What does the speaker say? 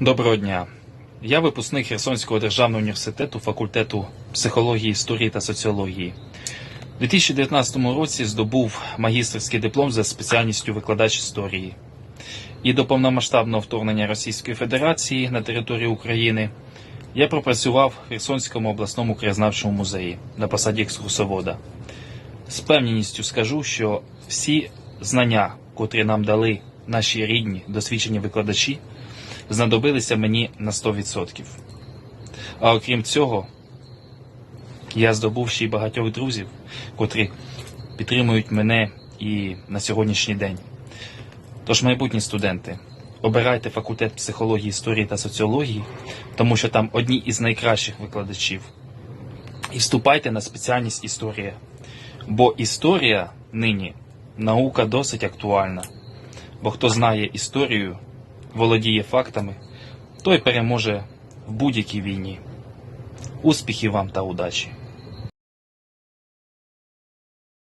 Доброго дня. Я випускник Херсонського державного університету факультету психології, історії та соціології. У 2019 році здобув магістерський диплом за спеціальністю викладач історії. І до повномасштабного вторгнення Російської Федерації на територію України я пропрацював в Херсонському обласному краєзнавчому музеї на посаді екскурсовода. З певністю скажу, що всі знання, котрі нам дали наші рідні досвідчені викладачі, знадобилися мені на 100%. А окрім цього, я здобув ще й багатьох друзів, котрі підтримують мене і на сьогоднішній день. Тож, майбутні студенти, обирайте факультет психології, історії та соціології, тому що там одні із найкращих викладачів. І вступайте на спеціальність історія. Бо історія нині наука досить актуальна. Бо хто знає історію, володіє фактами, той переможе в будь-якій війні. Успіхів вам та удачі!